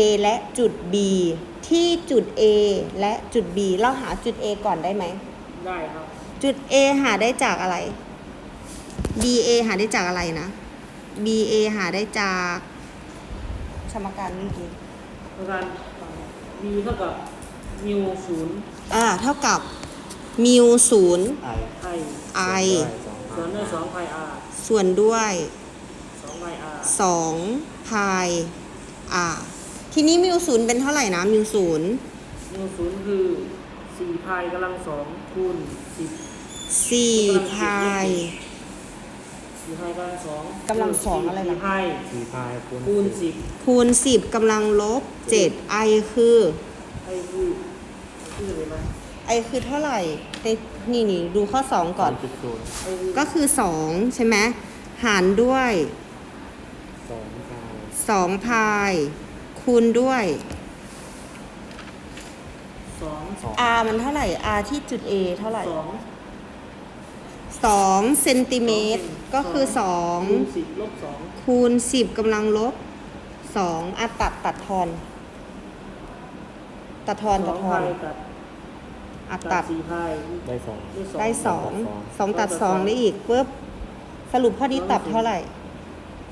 A และจุด B ที่จุด A และจุด B เราหาจุด A ก่อนได้ไหม ได้ครับ จุด A หาได้จากอะไร BA หาได้จากอะไรนะ BA หาได้จากสมการเมื่อกี้เพราะการมีเท่ากับมิวศูนย์อ่าเท่ากับมิวศูนย์ไอไอ I ส่วนด้วยสองไพอาร์ส่วนด้วยสองไพอาร์สองพายอ่า ทีนี้มิวศูนย์เป็นเท่าไหร่นะมิวศูนย์มิวศูนย์คือสี่พายกำลังสองคูณสิบสี่พายสี่พายกำลังสองกำลังสองอะไรล่ะสี่พายสี่พายคูณคูณสิบคูณสิบกำลังลบเจ็ดไอคือไอคือคืออะไรไหมไอคือเท่าไหร่ในนี่นี่ดูข้อสองก่อนจุดศูนย์ไอคือก็คือสองใช่ไหมหารด้วยสองพายสองพาย คูณด้วย สองสอง r มันเท่าไหร่ r ที่จุด a เท่าไหร่สอง สองเซนติเมตรก็คือสองคูณสิบลบสองคูณสิบกำลังลบสองอะตัดตัดทอน ตัดทอนสตัอดงทอพานยตัดอะตัตัดด สี่พายได้สอง ได้สองได้สองสองตัดสองได้อีกปุ๊บสรุปข้อนี้ตัดเท่าไหร่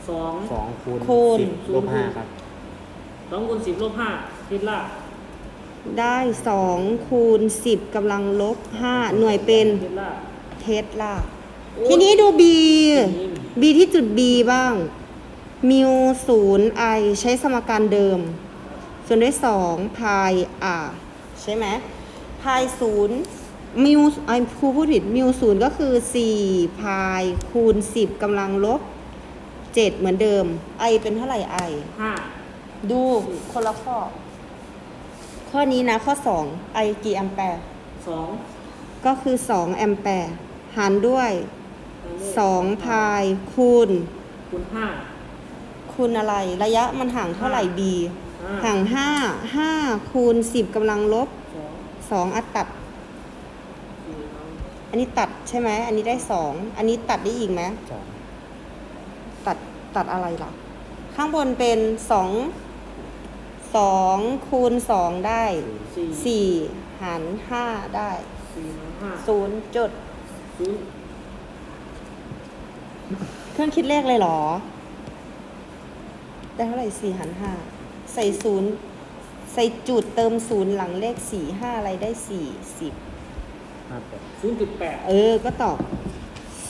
สอง สองคูณคูณ สิบลบห้าครับ สองคูณสิบลบห้าคิดละได้สองคูณสิบกำลังลบห้าหน่วยเป็นคิดละเทสลาโอ้ยทีนี้ดู B นี่ B ที่จุด B บ้างมิวศูนย์ I ใช้สมการเดิม ส่วนด้วยสองพาย R ใช่ไหมพายศูนย์มิวไอครูพูดผิดมิวศูนย์ก็คือสี่พายคูณสิบกำลังลบเจ็ดเหมือนเดิม I เป็นเท่าไหร่ I ห้า ดูคนละข้อ ข้อนี้นะข้อสอง I กี่แอมแปร์สองก็คือ2แอมแปร์หารด้วย2พายคูณ คูณห้าคูณอะไร ระยะมันห่างเท่าไหร่ b ห้าห่าง5 5คูณ10กำลังลบสอง2อัดตัดสี่น้องอันนี้ตัดใช่ไหม อันนี้ได้2อันนี้ตัดได้อีกไหมสองตัดตัดอะไรล่ะ ข้างบนเป็น 2 2คูณ2ได้สี่4หาร5ได้สี่น้องห้า0จุดศูนย์เครื่องคิดเลขเลยเหรอ ได้เท่าไหร่สี่หารห้าใส่ศูนย์ใส่จุดเติมศูนย์หลังเลขสี่ห้าอะไรได้สี่สิบห้าแปดศูนย์จุดแปดเออ ก็ตอบ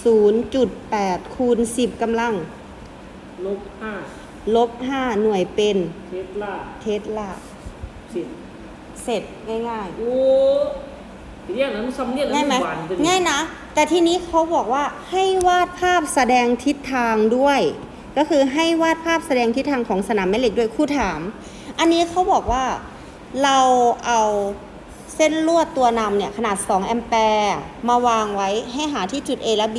ศูนย์จุดแปดคูณสิบกำลังลบห้า ลบห้าหน่วยเป็นเทสลาเทสลาสิบเสร็จง่ายโอ้ทีเรียกนั้นซ้ำเนี่ยๆ ง่ายไหมวานเป็นง่ายนะ แต่ทีนี้เขาบอกว่าให้วาดภาพแสดงทิศทางด้วย ก็คือให้วาดภาพแสดงทิศทางของสนามแม่เหล็กด้วยครู่ถาม อันนี้เขาบอกว่าเราเอาเส้นลวดตัวนำเนี่ยขนาด 2 แอมแปร์มาวางไว้ให้หาที่จุด A และ B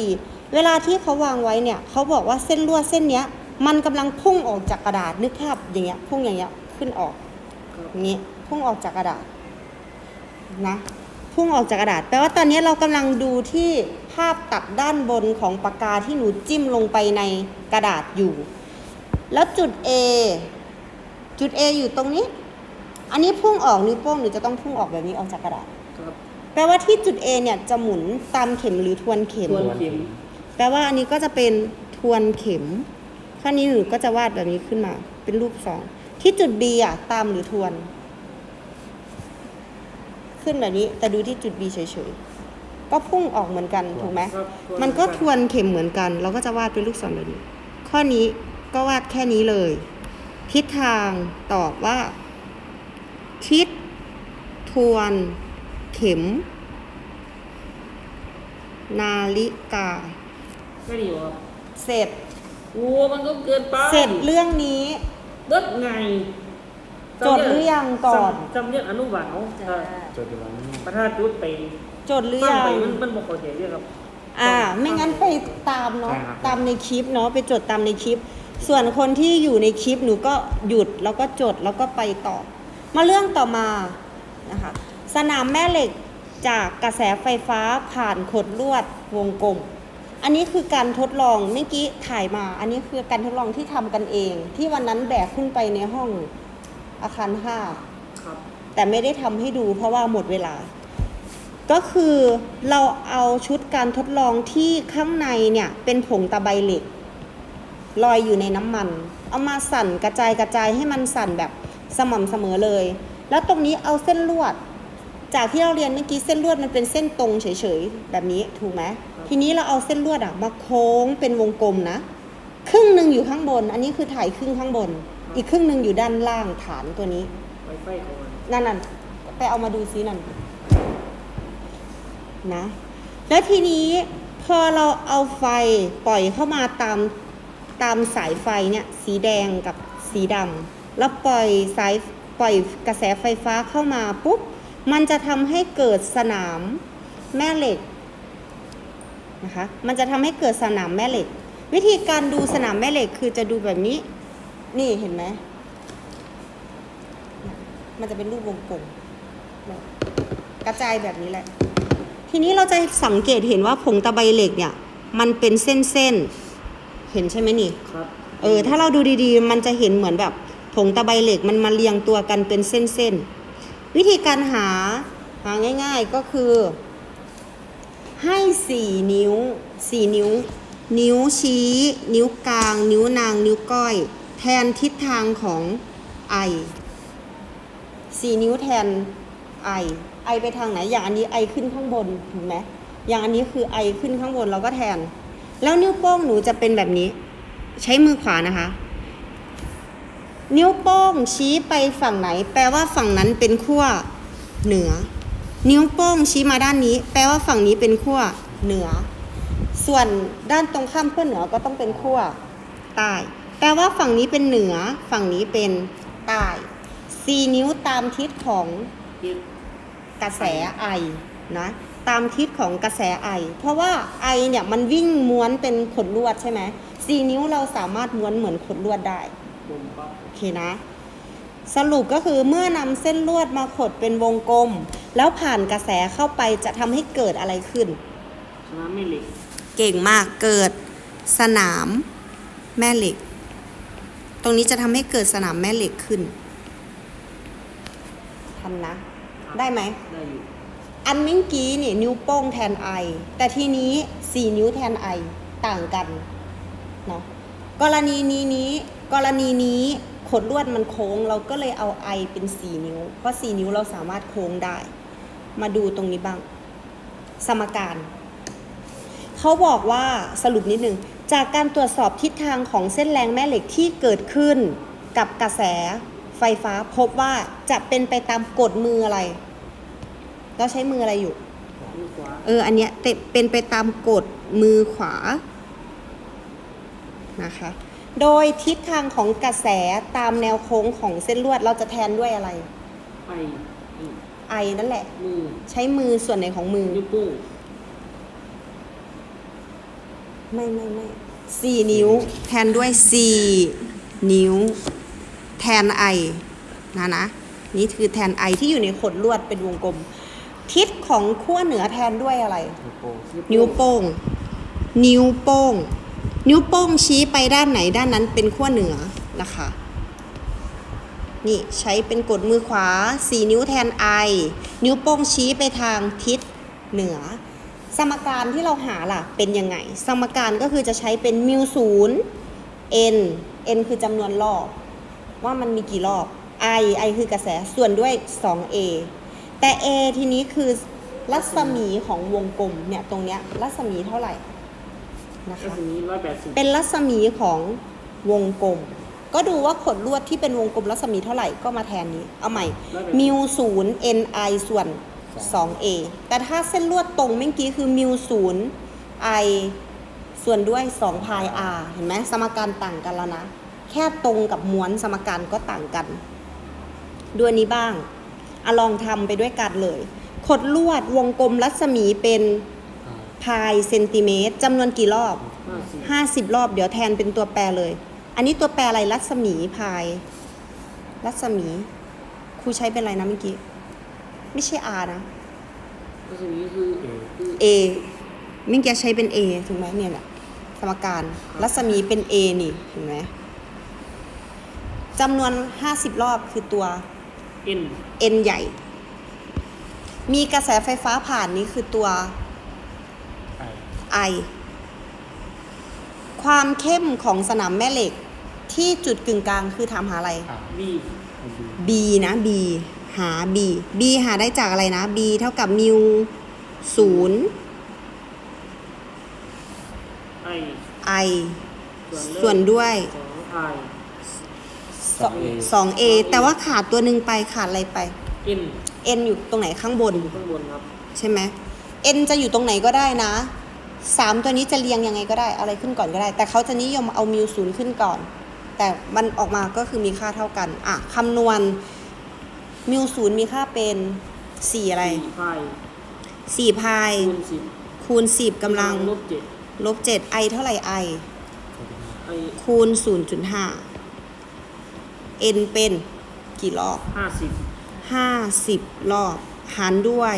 เวลาที่เขาวางไว้เนี่ยเขาบอกว่าเส้นลวดเส้นเนี้ย มันกำลังพุ่งออกจากกระดาษนึกภาพอย่างเงี้ยพุ่งอย่างเงี้ยขึ้นออกครับอย่างงี้พุ่งออกจากกระดาษนะพุ่งออกจากกระดาษแปลว่าตอนนี้เรากำลังดูที่ภาพตัดด้านบนของปากกาที่หนูจิ้มลงไปในกระดาษอยู่ แล้วจุด A จุด A อยู่ตรงนี้ อันนี้พุ่งออกนิ้วโป้งหนูจะต้องพุ่งออกแบบนี้ออกจากกระดาษครับแปลว่าที่จุด A เนี่ยจะหมุนตามเข็มหรือทวนเข็มทวนเข็ม แปลว่าอันนี้ก็จะเป็นทวนเข็ม ข้อนี้หนูก็จะวาดแบบนี้ขึ้นมา เป็นรูปสองที่จุด B อะ ตามหรือทวน ขึ้นแบบนี้ แต่ดูที่จุด B เฉยๆ ก็พุ่งออกเหมือนกันถูกไหมครับทวนมันก็ทวนเข็มเหมือนกัน เราก็จะวาดเป็นลูกศรแบบนี้ ข้อนี้ก็วาดแค่นี้เลย ทิศทางตอบว่า ทิศทวนเข็ม นาฬิกาแค่นี้เหรอครับเสร็จ โอ้มันก็เกินไปเสร็จเรื่องนี้เลิศไงจดหรือยังก่อนจำเรียกอนุบาลจ้าจดอยู่แล้วนี่ประธานจุดไปจดหรือฟังยังไปมันมันบอกเขาใจเรียกครับอ่า ไม่งั้นไปตามเนาะตามในคลิปเนาะไปจดตามในคลิป ส่วนคนที่อยู่ในคลิปหนูก็หยุดแล้วก็จดแล้วก็ไปต่อ มาเรื่องต่อมานะคะสนามแม่เหล็กจากกระแสไฟฟ้าผ่านขดลวดวงกลม อันนี้คือการทดลองเมื่อกี้ถ่ายมา อันนี้คือการทดลองที่ทำกันเอง ที่วันนั้นแบกขึ้นไปในห้องอาคารห้าครับ แต่ไม่ได้ทำให้ดูเพราะว่าหมดเวลา ก็คือเราเอาชุดการทดลองที่ข้างในเนี่ยเป็นผงตะไบเหล็กลอยอยู่ในน้ำมัน เอามาสั่นกระจายกระจายให้มันสั่นแบบสม่ำเสมอเลย แล้วตรงนี้เอาเส้นลวด จากที่เราเรียนเมื่อกี้เส้นลวดมันเป็นเส้นตรงเฉยๆแบบนี้ถูกไหม ทีนี้เราเอาเส้นลวดอะมาโค้งเป็นวงกลมนะ ครึ่งหนึ่งอยู่ข้างบน อันนี้คือถ่ายครึ่งข้างบน อีกครึ่งหนึ่งอยู่ด้านล่างฐานตัวนี้ไฟไฟของมันนั่นน่ะไปเอามาดูซินั่นนะ แล้วทีนี้พอเราเอาไฟปล่อยเข้ามาตามตามสายไฟเนี่ย สีแดงกับสีดำแล้วปล่อยสายปล่อยกระแสไฟฟ้าเข้ามาปุ๊บมันจะทำให้เกิดสนามแม่เหล็ก นะคะ มันจะทำให้เกิดสนามแม่เหล็ก วิธีการดูสนามแม่เหล็กคือจะดูแบบนี้ นี่เห็นไหม มันจะเป็นรูปวงกลมแบบกระจายแบบนี้แหละ ทีนี้เราจะสังเกตเห็นว่าผงตะไบเหล็กเนี่ย มันเป็นเส้นๆ เห็นใช่ไหมนี่ ครับ เออ ถ้าเราดูดีๆ มันจะเห็นเหมือนแบบผงตะไบเหล็กมันมาเรียงตัวกันเป็นเส้นๆ วิธีการหาหาง่าย ๆก็คือ ให้สี่นิ้วสี่นิ้ว นิ้วชี้ นิ้วกลาง นิ้วนาง นิ้วก้อย แทนทิศทางของไอสี่นิ้วแทนไอไอไปทางไหนอย่างอันนี้ไอขึ้นข้างบนถูกไหมอย่างอันนี้คือไอขึ้นข้างบนเราก็แทน แล้วนิ้วโป้งหนูจะเป็นแบบนี้ ใช้มือขวานะคะ นิ้วโป้งชี้ไปฝั่งไหน แปลว่าฝั่งนั้นเป็นขั้วเหนือ นิ้วโป้งชี้มาด้านนี้ แปลว่าฝั่งนี้เป็นขั้วเหนือ ส่วนด้านตรงข้ามขั้วเหนือก็ต้องเป็นขั้วใต้ แปลว่าฝั่งนี้เป็นเหนือ ฝั่งนี้เป็นใต้สี่นิ้วตามทิศของกระแสไอนะตามทิศของกระแสไอ เพราะว่าไอเนี่ยมันวิ่งม้วนเป็นขดลวดใช่ไหมสี่นิ้วเราสามารถม้วนเหมือนขดลวดได้โอเคนะ สรุปก็คือเมื่อนำเส้นลวดมาขดเป็นวงกลม แล้วผ่านกระแสเข้าไปจะทำให้เกิดอะไรขึ้น สนามแม่เหล็กเก่งมากเกิดสนามแม่เหล็ก ตรงนี้จะทำให้เกิดสนามแม่เหล็กขึ้นทันนะ ได้ไหม ได้อยู่อันเมื่อกี้เนี่ยนิ้วโป้งแทนไอแต่ทีนี้สี่นิ้วแทนไอต่างกันเนาะกรณีนี้นี้กรณีนี้ ขดลวดมันโค้ง เราก็เลยเอาไอเป็นสี่นิ้ว เพราะสี่นิ้วเราสามารถโค้งได้ มาดูตรงนี้บ้าง สมการ เขาบอกว่าสรุปนิดนึงจากการตรวจสอบทิศทางของเส้นแรงแม่เหล็กที่เกิดขึ้นกับกระแสไฟฟ้าพบว่าจะเป็นไปตามกฎมืออะไร เราใช้มืออะไรอยู่ เออ อันเนี้ยเป็นไปตามกฎมือขวานะคะ โดยทิศทางของกระแสตามแนวโค้งของเส้นลวดเราจะแทนด้วยอะไร ไปนี่ไอนั่นแหละ มือใช้มือส่วนไหนของมือ นิ้วโป้งไม่ไม่ไม่สี่นิ้ว แทนด้วยสี่นิ้ว แทนไอนะนะ นี่คือแทนไอที่อยู่ในขดลวดเป็นวงกลม ทิศของขั้วเหนือแทนด้วยอะไร นิ้วโป้ง นิ้วโป้ง นิ้วโป้งชี้ไปด้านไหนด้านนั้นเป็นขั้วเหนือนะคะ นี่ใช้เป็นกดมือขวา 4 นิ้วแทนไอนิ้วโป้งชี้ไปทางทิศเหนือ สมการที่เราหาล่ะเป็นยังไง สมการก็คือจะใช้เป็นมิวศูนย์ n n คือจำนวนรอบ ว่ามันมีกี่รอบ i i คือกระแสส่วนด้วย 2a แต่ a ทีนี้คือรัศมีของวงกลมเนี่ยตรงเนี้ยรัศมีเท่าไหร่ นะก็คะคือนี้ร้อยแปดสิบเป็นรัศมีของวงกลม ก็ดูว่าขดลวดที่เป็นวงกลมรัศมีเท่าไหร่ก็มาแทนนี้ เอาใหม่มิวศูนย์ ni ส่วน 2a แต่ถ้าเส้นลวดตรงเมื่อกี้คือมิวศูนย์ i ส่วนด้วย2 pi r เห็นไหมสมการต่างกันแล้วนะ แค่ตรงกับม้วนสมการก็ต่างกันดูอันนี้บ้างอะลองทำไปด้วยกันเลย ขดลวดวงกลมรัศมีเป็นอ่า พายเซนติเมตรจำนวนกี่รอบห้าสิบ50 รอบ เดี๋ยวแทนเป็นตัวแปรเลย อันนี้ตัวแปรอะไรรัศมีพาย รัศมีครูใช้เป็นอะไรนะเมื่อกี้ ไม่ใช่ R นะ ก็คือนี้คือคือ A เมื่อกี้ใช้เป็น A ถูกไหมเนี่ยแหละสมการรัศมีเป็น A นี่เห็นไหมจำนวน 50 รอบคือตัว N N ใหญ่ มีกระแสไฟฟ้าผ่านนี้คือตัวไอ I ความเข้มของสนามแม่เหล็กที่จุดกึ่งกลางคือทำหาอะไรอา B B B นะ B หา B B หาได้จากอะไรนะ B เท่ากับมิวศูนย์ I I ส่ส่วนด้วยสอง I สอง A แต่ว่าขาดตัวหนึ่งไปขาดอะไรไป N N อยู่ตรงไหนข้างบนอยู่ข้างบนครับ ใช่ไหม N จะอยู่ตรงไหนก็ได้นะ สามตัวนี้จะเรียงยังไงก็ได้อะไรขึ้นก่อนก็ได้ แต่เขาจะนิยมเอามิวศูนย์ขึ้นก่อน แต่มันออกมาก็คือมีค่าเท่ากันอะคำนวณมิวศูนย์มีค่าเป็นสี่อะไรสี่พายสี่พายคูณสิบคูณสิบกำลังลบเจ็ดลบเจ็ดไอเท่าไหร่ไอไอคูณศูนย์จุดห้า n เป็นกี่รอบห้าสิบห้าสิบรอบ หารด้วย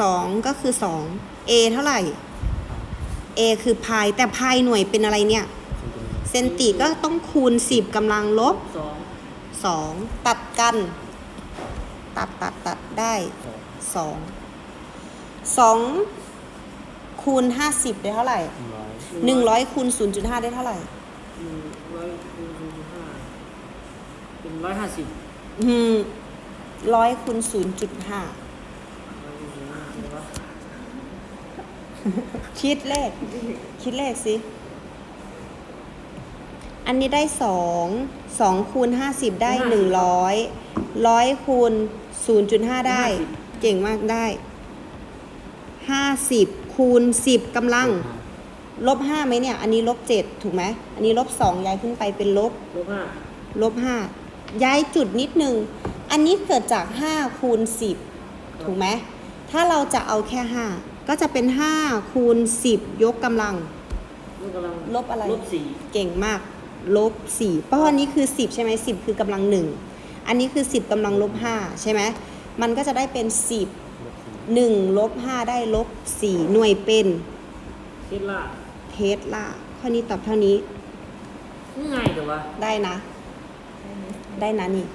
สองก็คือสอง a เท่าไหร่ a คือพายแต่พายหน่วยเป็นอะไรเนี่ย เซนติก็ต้องคูณ 10กำลังลบ สอง2 ตัดกัน ตัดตัดตัดได้ 2 2 คูณ 50 ได้เท่าไหร่ 100คูณ0.5 ได้เท่าไหร่ หนึ่งร้อยคูณศูนย์จุดห้าเป็นร้อยห้าสิบอืมร้อยคูณ0.5 คิดเลข คิดเลขสิ อันนี้ได้สองสองคูณห้าสิบได้หนึ่งร้อยร้อยคูณศูนย์จุดห้าได้ เก่งมากได้ห้าสิบคูณสิบกำลัง ลบห้าไหมเนี่ย อันนี้ลบเจ็ดถูกไหม อันนี้ลบสองย้ายขึ้นไปเป็นลบ ลบห้าลบห้าย้ายจุดนิดนึง อันนี้เกิดจากห้าคูณสิบถูกไหม ถ้าเราจะเอาแค่ห้า ก็จะเป็นห้าคูณสิบยกกำลังลบกำลังลบอะไร ลบสี่เก่งมาก ลบสี่เพราะอันนี้คือสิบใช่ไหมสิบคือกำลังหนึ่งอันนี้คือสิบกำลังลบห้าใช่ไหมมันก็จะได้เป็นสิบหนึ่งลบห้าได้ลบสี่หน่วยเป็นเทสลาเทสลาข้อนี้ตอบเท่านี้ง่ายแต่ว่าได้นะ ได้นะนี่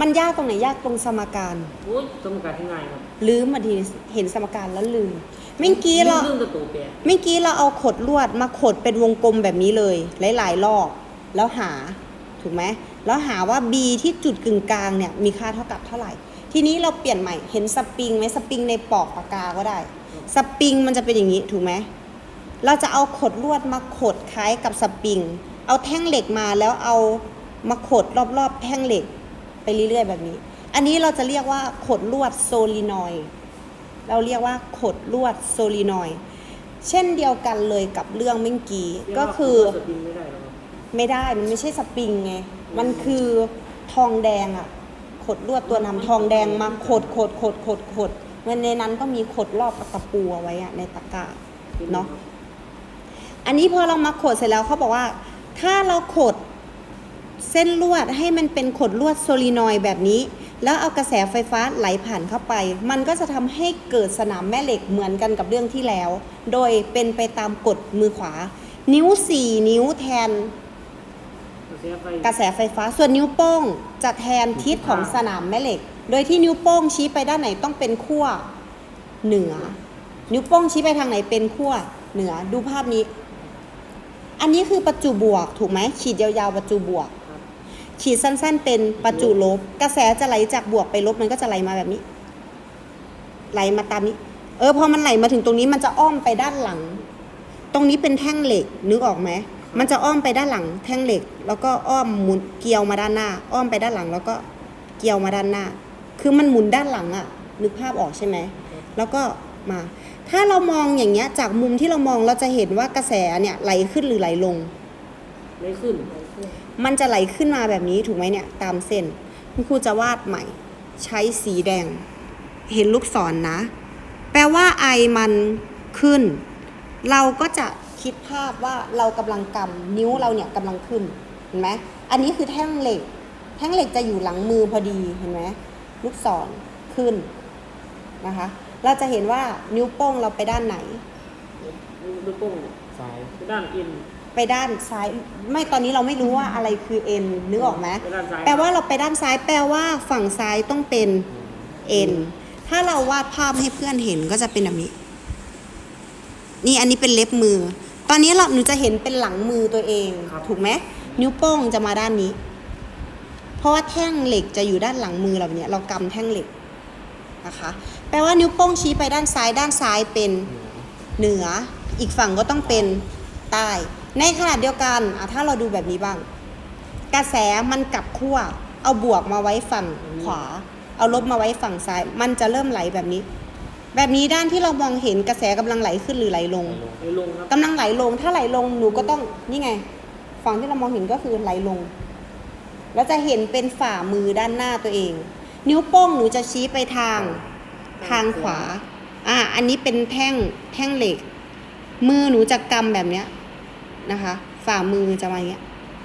มันยากตรงไหนยากตรงสมการ โอ้ยสมการที่ง่ายครับ ลืมมาทีเห็นสมการแล้วลืมเมื่อกี้เราเรื่องกระตูแปดเมื่อกี้เราเอาขดลวดมาขดเป็นวงกลมแบบนี้เลย หลายๆรอบแล้วหาถูกไหมแล้วหาว่า b ที่จุดกึ่งกลางเนี่ยมีค่าเท่ากับเท่าไหร่ ทีนี้เราเปลี่ยนใหม่เห็นสปริงไหมสปริงในปอกปากกาก็ได้ สปริงมันจะเป็นอย่างนี้ถูกไหมเราจะเอาขดลวดมาขดคล้ายกับสปริง เอาแท่งเหล็กมาแล้วเอามาขดรอบๆ แท่งเหล็กไปเรื่อยๆแบบนี้ อันนี้เราจะเรียกว่าขดลวดโซลินอยเราเรียกว่าขดลวดโซลินอยเช่นเดียวกันเลยกับเรื่องเมื่อกี้ก็คือไม่ได้ไม่ได้มันไม่ใช่สปริงไง มันคือทองแดงอะขดลวดตัวนำทองแดงมาขดขดขดขดขดเมันในนั้นก็มีขดรอบตะปูเอาไว้อะในตะกร้าเนาะอันนี้พอเรามาขดเสร็จแล้วเขาบอกว่า ถ้าเราขดเส้นลวดให้มันเป็นขดลวดโซลินอยแบบนี้ แล้วเอากระแสไฟฟ้าไหลผ่านเข้าไป มันก็จะทำให้เกิดสนามแม่เหล็กเหมือนกันกับเรื่องที่แล้ว โดยเป็นไปตามกฎมือขวา นิ้ว 4 นิ้วแทน กระแสไฟฟ้าส่วนนิ้วโป้งจะแทนทิศของสนามแม่เหล็ก โดยที่นิ้วโป้งชี้ไปด้านไหนต้องเป็นขั้วเหนือ นิ้วโป้งชี้ไปทางไหนเป็นขั้วเหนือดูภาพนี้ อันนี้คือประจุบวกถูกไหมขีดยาวๆประจุบวก ขีดสั้นๆ เป็นประจุลบ กระแสจะไหลจากบวกไปลบมันก็จะไหลมาแบบนี้ ไหลมาตามนี้ เออพอมันไหลมาถึงตรงนี้มันจะอ้อมไปด้านหลัง ตรงนี้เป็นแท่งเหล็กนึกออกไหมมันจะอ้อมไปด้านหลัง แท่งเหล็ก แล้วก็อ้อมหมุนเกลียวมาด้านหน้า อ้อมไปด้านหลัง แล้วก็เกลียวมาด้านหน้า คือมันหมุนด้านหลังอะนึกภาพออกใช่ไหมแล้วก็มา ถ้าเรามองอย่างเงี้ยจากมุมที่เรามองเราจะเห็นว่ากระแสเนี่ยไหลขึ้นหรือไหลลงไม่ขึ้น มันจะไหลขึ้นมาแบบนี้ถูกไหมเนี่ยตามเส้นคุณครูจะวาดใหม่ ใช้สีแดง เห็นลูกศรนนะ แปลว่าไอมันขึ้น เราก็จะคิดภาพว่าเรากำลังกำนิ้วเราเนี่ยกำลังขึ้นเห็นไหมอันนี้คือแท่งเหล็ก แท่งเหล็กจะอยู่หลังมือพอดีเห็นไหมลูกศรขึ้นนะคะ เราจะเห็นว่านิ้วโป้งเราไปด้านไหน นิ้วโป้งซ้ายไปด้านอิน ไปไปด้านซ้าย ไม่ตอนนี้เราไม่รู้ว่าอะไรคือ n นึกออกไหมไปด้านซ้าย แปลว่าเราไปด้านซ้าย แปลว่าฝั่งซ้ายต้องเป็น n ถ้าเราวาดภาพให้เพื่อนเห็นก็จะเป็นแบบนี้ นี่อันนี้เป็นเล็บมือ ตอนนี้เราหนูจะเห็นเป็นหลังมือตัวเองถูกไหมนิ้วโป้งจะมาด้านนี้ เพราะว่าแท่งเหล็กจะอยู่ด้านหลังมือเราเนี่ย เรากำแท่งเหล็กนะคะ แปลว่านิ้วโป้งชี้ไปด้านซ้าย ด้านซ้ายเป็น เหนืออีกฝั่งก็ต้องเป็นใต้ ในขณะเดียวกันอะถ้าเราดูแบบนี้บ้าง กระแสมันกลับขั้ว เอาบวกมาไว้ฝั่งขวา เอาลบมาไว้ฝั่งซ้าย มันจะเริ่มไหลแบบนี้ แบบนี้ด้านที่เรามองเห็นกระแสกำลังไหลขึ้นหรือไหลลงไปลงครับกำลังไหลลง ถ้าไหลลงหนูก็ต้องนี่ไง ฝั่งที่เรามองเห็นก็คือไหลลง แล้วจะเห็นเป็นฝ่ามือด้านหน้าตัวเอง นิ้วโป้งหนูจะชี้ไปทางทางขวา อ่า อันนี้เป็นแท่งแท่งเหล็ก มือหนูจะกำแบบเนี้ย นะคะ ฝ่ามือจะมาอย่างเงี้ย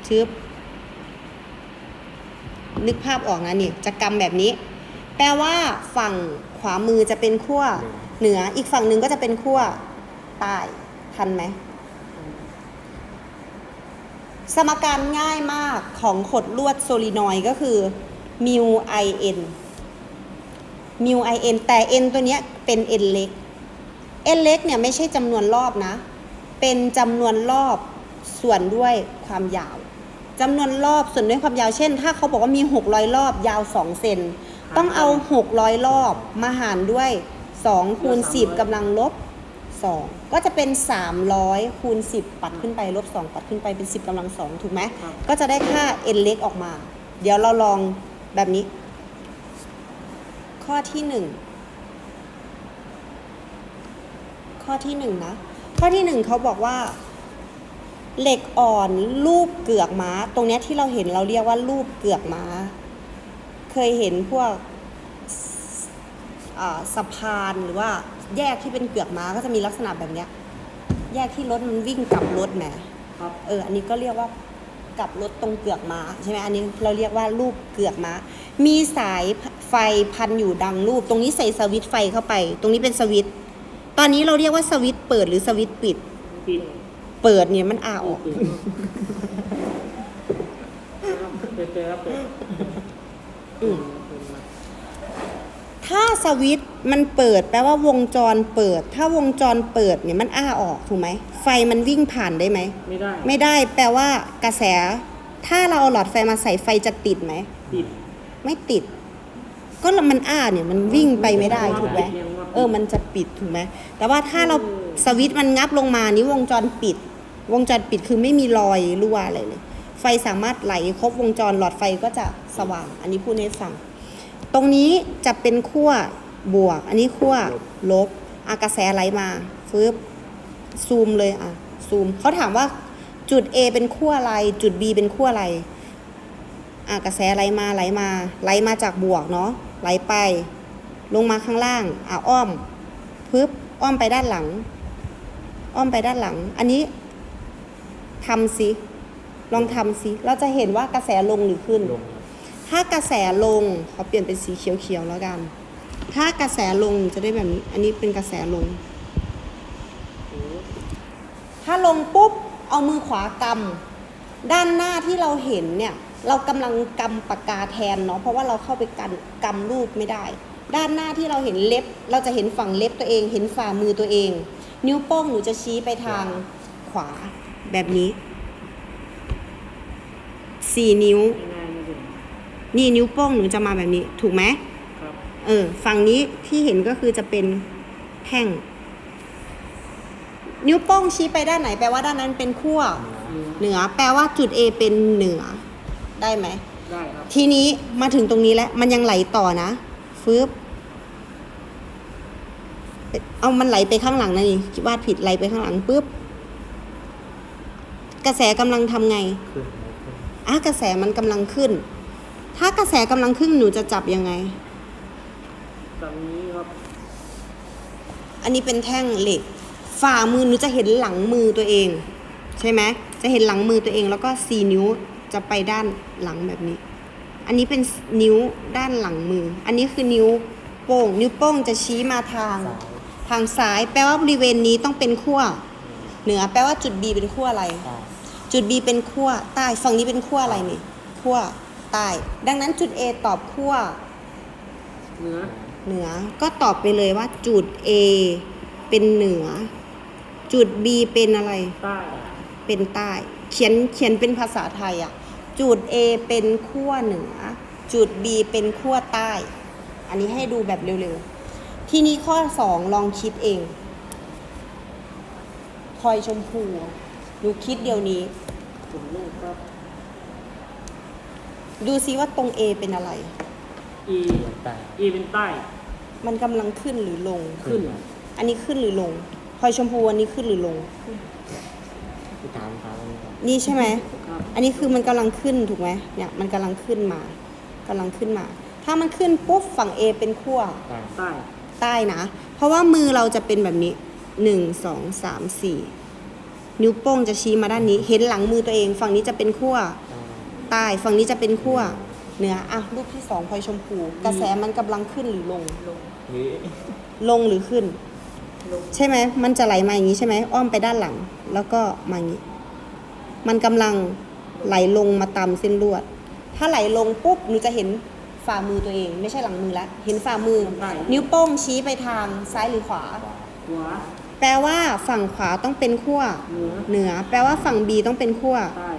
ชึบนึกภาพออกนะนี่จะกำแบบนี้ แปลว่าฝั่งขวามือจะเป็นขั้วเหนืออีกฝั่งหนึ่งก็จะเป็นขั้วใต้ทันไหม สมการง่ายมากของขดลวดโซลินอยด์ก็คือมิว i n มิว i n แต่ n ตัวเนี้ยเป็น n เล็ก n เล็กเนี่ยไม่ใช่จำนวนรอบนะ เป็นจำนวนรอบ ส่วนด้วยความยาวจำนวนรอบส่วนด้วยความยาวเช่น ถ้าเขาบอกว่ามี 600 รอบยาว 2 เซนต้องเอา 600 รอบมาหารด้วย 2 คูณ 10กำลังลบ 2 ก็จะเป็น 300 คูณ 10 ปัดขึ้นไปลบ 2 ปัดขึ้นไปเป็น 10กำลัง 2 ถูกไหมครับก็จะได้ค่า n เล็กออกมา เดี๋ยวเราลองแบบนี้ ข้อที่ 1 ข้อที่ 1 นะ ข้อที่ 1 เขาบอกว่า เหล็กอ่อนรูปเกือกม้า ตรงเนี้ยที่เราเห็นเราเรียกว่ารูปเกือกม้า เคยเห็นพวกสอ่าสะพานหรือว่าแยกที่เป็นเกือกม้าก็จะมีลักษณะแบบเนี้ย แยกที่รถมันวิ่งกลับรถแหมครับเออ อันนี้ก็เรียกว่ากลับรถตรงเกือกม้าใช่ไหมอันนี้เราเรียกว่ารูปเกือกม้า มีสายไฟพันอยู่ดังรูป ตรงนี้ใส่สวิตช์ไฟเข้าไป ตรงนี้เป็นสวิตช์ตอนนี้เราเรียกว่าสวิตช์เปิดหรือสวิตช์ปิดปิด เปิดเนี่ยมันอาออกปิดเปิดเปิดครับเปิดอืมเปิดมาถ้าสวิตช์มันเปิดแปลว่าวงจรเปิด ถ้าวงจรเปิดเนี่ยมันอ้าออกถูกไหมไฟมันวิ่งผ่านได้ไหมไม่ได้ ไม่ได้แปลว่ากระแส ถ้าเราเอาหลอดไฟมาใส่ไฟจะติดไหมปิด ไม่ติด ก็มันอ้าเนี่ยมันวิ่งไปไม่ได้ถูกไหมเนี่ยมันว่าปิดเออมันจะปิดถูกไหมแต่ว่าถ้าเราสวิตช์มันงับลงมานี่วงจรปิด วงจรปิดคือไม่มีรอยรั่วอะไรเลย ไฟสามารถไหลครบวงจรหลอดไฟก็จะสว่าง อันนี้พูดให้ฟัง ตรงนี้จะเป็นขั้วบวก อันนี้ขั้วลบอากระแสไหลมาฟึบซูมเลยอะซูมเขาถามว่าจุด A เป็นขั้วอะไร จุด B เป็นขั้วอะไรอะกระแสไหลมาไหลมา ไหลมาจากบวกเนาะไหลไป ลงมาข้างล่างอะอ้อมปึ๊บอ้อมไปด้านหลัง อ้อมไปด้านหลัง อันนี้ ทำสิลองทำสิเราจะเห็นว่ากระแสลงหรือขึ้น ลงถ้ากระแสลงเขาเปลี่ยนเป็นสีเขียวๆแล้วกัน ถ้ากระแสลงจะได้แบบนี้ อันนี้เป็นกระแสลง ถ้าลงปุ๊บเอามือขวากำด้านหน้าที่เราเห็นเนี่ย เรากำลังกำปากกาแทนเนาะเพราะว่าเราเข้าไปกันกำรูปไม่ได้ ด้านหน้าที่เราเห็นเล็บ เราจะเห็นฝั่งเล็บตัวเอง เห็นฝ่ามือตัวเอง นิ้วโป้งหนูจะชี้ไปทางขวา แบบนี้สี่นิ้วง่ายๆไม่ถึงนี่นิ้วโป้งหนูจะมาแบบนี้ ถูกไหมครับเออ ฝั่งนี้ที่เห็นก็คือจะเป็นแท่ง นิ้วโป้งชี้ไปด้านไหน แปลว่าด้านนั้นเป็นขั้วเหนือ แปลว่าจุด A เป็นเหนือ ได้ไหมได้ครับทีนี้มาถึงตรงนี้แล้ว มันยังไหลต่อนะฟืบเอามันไหลไปข้างหลังนะนี่วาดผิดไหลไปข้างหลังปุ๊บ กระแสกำลังทำไงขึ้นไม่ขึ้นอะกระแสมันกำลังขึ้น ถ้ากระแสกำลังขึ้นหนูจะจับยังไงตรงนี้ครับ อันนี้เป็นแท่งเหล็ก ฝ่ามือหนูจะเห็นหลังมือตัวเอง ใช่ไหมจะเห็นหลังมือตัวเอง แล้วก็สี่นิ้วจะไปด้านหลังแบบนี้ อันนี้เป็นนิ้วด้านหลังมือ อันนี้คือนิ้วโป้ง นิ้วโป้งจะชี้มาทางซ้ายทางซ้าย แปลว่าบริเวณนี้ต้องเป็นขั้วเหนือ แปลว่าจุด B เป็นขั้วอะไรใต้ใจุด B เป็นขั้วใต้ฝั่งนี้เป็นขั้วอะไรนี่ขั้วใต้ ดังนั้นจุด A ตอบขั้วเหนือเหนือก็ตอบไปเลยว่าจุด A เป็นเหนือ จุด B เป็นอะไร ใต้เป็นใต้ เขียนเขียนเป็นภาษาไทยอะจุด A เป็นขั้วเหนือ จุด B เป็นขั้วใต้ อันนี้ให้ดูแบบเร็วๆ ทีนี้ข้อ 2 ลองคิดเองพลอยชมพูดูคิดเดี๋ยวนี้ ผมลูกครับ ดูซิว่าตรง A เป็นอะไร E ใต้ E เป็นใต้ มันกำลังขึ้นหรือลง ขึ้นอันนี้ขึ้นหรือลงพลอยชมพูอันนี้ขึ้นหรือลง ที่ถามเขาอันนี้ก่อนนี่ใช่ไหม ครับ อันนี้คือมันกำลังขึ้นถูกไหมเนี่ยมันกำลังขึ้นมากำลังขึ้นมา ถ้ามันขึ้นปุ๊บฝั่ง A เป็นขั้วใต้ใต้ ใต้นะ เพราะว่ามือเราจะเป็นแบบนี้หนึ่งสองสามสี่ นิ้วโป้งจะชี้มาด้านนี้ เห็นหลังมือตัวเอง ฝั่งนี้จะเป็นขั้วใต้ใต้ฝั่งนี้จะเป็นขั้วเหนืออะรูปที่สองพลอยชมพูกระแสมันกำลังขึ้นหรือลงลงนี่ลงหรือขึ้นลงใช่ไหมมันจะไหลมาอย่างนี้ใช่ไหมอ้อมไปด้านหลัง แล้วก็มาอย่างนี้ มันกำลังไหลลงมาตามเส้นลวด ถ้าไหลลงปุ๊บหนูจะเห็นฝ่ามือตัวเอง ไม่ใช่หลังมือละเห็นฝ่ามือ นิ้วโป้งชี้ไปทางซ้ายหรือขวาขวา แปลว่าฝั่งขวาต้องเป็นขั้วเหนือเหนือแปลว่าฝั่ง B ต้องเป็นขั้วใต้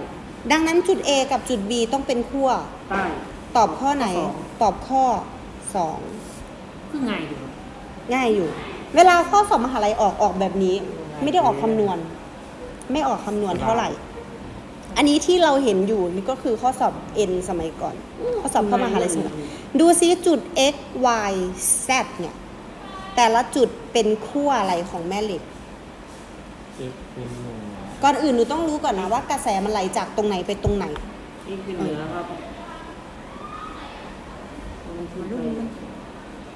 ดังนั้นจุด A กับจุด B ต้องเป็นขั้วใต้ตอบข้อไหนข้อสองตอบข้อคือไงดีครับ2ง่ายอยู่ เวลาข้อสอบมหาลัยออกออกแบบนี้ ไม่ได้ออกคำนวณ ไม่ออกคำนวณเท่าไหร่ อันนี้ที่เราเห็นอยู่นี่ก็คือข้อสอบ N สมัยก่อน ข้อสอบเข้ามหาลัยสมัยก่อนดูซิจุด x y z เนี่ย แต่ละจุดเป็นขั้วอะไรของแม่เหล็ก เอ็กเป็นหนึ่งก่อนอื่นหนูต้องรู้ก่อนนะว่ากระแสมันไหลจากตรงไหนไปตรงไหนอีกเป็นเหนือครับมันขึ้นไป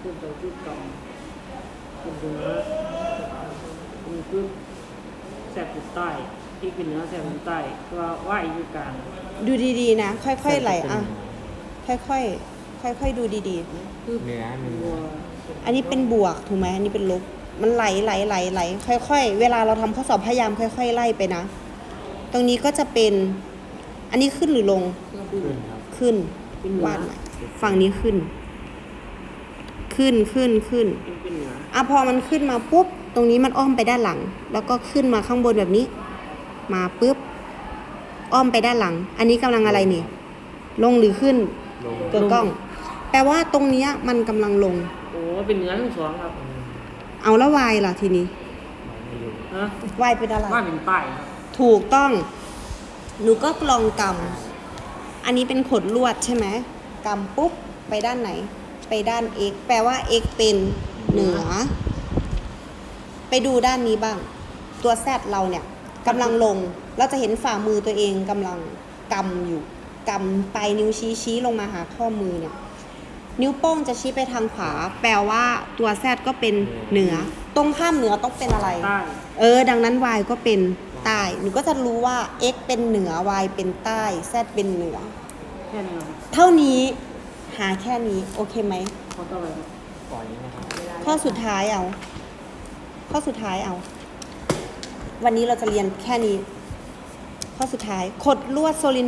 ขึ้นไปที่กล่องเป็นเหนือเป็นปึ๊บแสบอยู่ใต้อีกเป็นเหนือแสบอยู่ใต้ตัวว่าอีกอยู่กลางดูดีๆนะ ค่อยๆไหลอะ ค่อยๆค่อยๆดูดีปึ๊บเหนือหนึ่งตัวๆ อันนี้เป็นบวกถูกไหมอันนี้เป็นลบ มันไหลไหลไหลไหลค่อย ๆ เวลาเราทำข้อสอบพยายามค่อย ๆ ไล่ไปนะ ตรงนี้ก็จะเป็น อันนี้ขึ้นหรือลง ขึ้นขึ้นครับขึ้นเป็นเหนือวาดใหม่ฝั่งนี้ขึ้น ขึ้นขึ้นขึ้นเป็นเป็นเหนืออะพอมันขึ้นมาปุ๊บ ตรงนี้มันอ้อมไปด้านหลัง แล้วก็ขึ้นมาข้างบนแบบนี้ มาปุ๊บ อ้อมไปด้านหลัง อันนี้กำลังอะไรนี่ ลงหรือขึ้นลงเกิดกล้อง แปลว่าตรงเนี้ยมันกำลังลงโอ้เป็นเหนือทั้งสองครับเอาแล้ววายล่ะทีนี้ไม่อยู่ฮะวายเป็นอะไรว่าเป็นใต้ครับถูกต้อง หนูก็กลองกำอันนี้เป็นขดลวดใช่ไหมกำปุ๊บไปด้านไหน ไปด้าน x แปลว่า x เป็นเหนือ ไปดูด้านนี้บ้าง ตัว z เราเนี่ยกำลังลง เราจะเห็นฝ่ามือตัวเองกำลังกำอยู่กำปลายนิ้วชี้ชี้ลงมาหาข้อมือเนี่ย นิ้วโป้งจะชี้ไปทางขวา แปลว่าตัว z ก็เป็นเหนือ ตรงข้ามเหนือต้องเป็นอะไร ใต้เออ ดังนั้น y ก็เป็นใต้ หนูก็จะรู้ว่า x เป็นเหนือ y เป็นใต้ z เป็นเหนือ แค่นี้ครับเท่านี้หาแค่นี้ โอเคไหมข้อต่อไปครับปล่อยนะครับข้อสุดท้ายเอา ข้อสุดท้ายเอา วันนี้เราจะเรียนแค่นี้ ข้อสุดท้ายขดลวดโซลิน